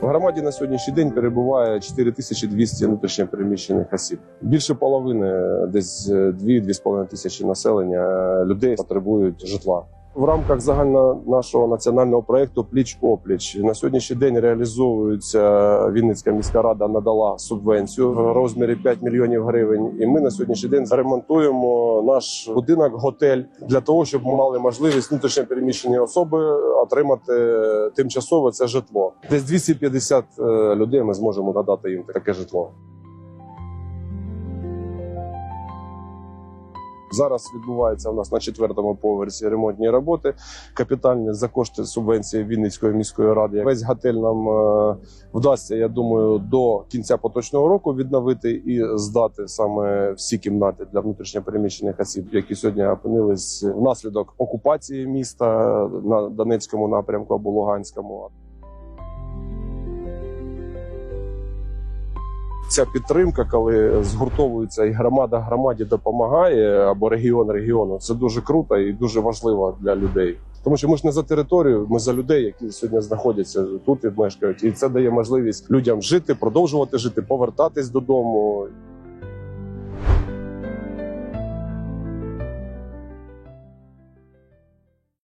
В громаді на сьогоднішній день перебуває 4200 внутрішньопереміщених осіб. Більше половини, десь 2-2,5 тисячі населення е, людей потребують житла. В рамках загально нашого національного проекту Пліч опліч на сьогоднішній день реалізовується Вінницька міська рада надала субвенцію в розмірі 5 мільйонів гривень. І ми на сьогоднішній день ремонтуємо наш будинок, готель для того, щоб ми мали можливість внутрішньо переміщені особи отримати тимчасове це житло. Десь 250 е, людей ми зможемо надати їм таке житло. Зараз відбувається у нас на четвертому поверсі ремонтні роботи, капітальні за кошти субвенції Вінницької міської ради. Весь готель нам е, вдасться, я думаю, до кінця поточного року відновити і здати саме всі кімнати для внутрішньопереміщених осіб, які сьогодні опинились внаслідок окупації міста на Донецькому напрямку або Луганському. Ця підтримка, коли згуртовується і громада громаді допомагає, або регіон регіону, це дуже круто і дуже важливо для людей. Тому що ми ж не за територію, ми за людей, які сьогодні знаходяться тут і мешкають, і це дає можливість людям жити, продовжувати жити, повертатись додому.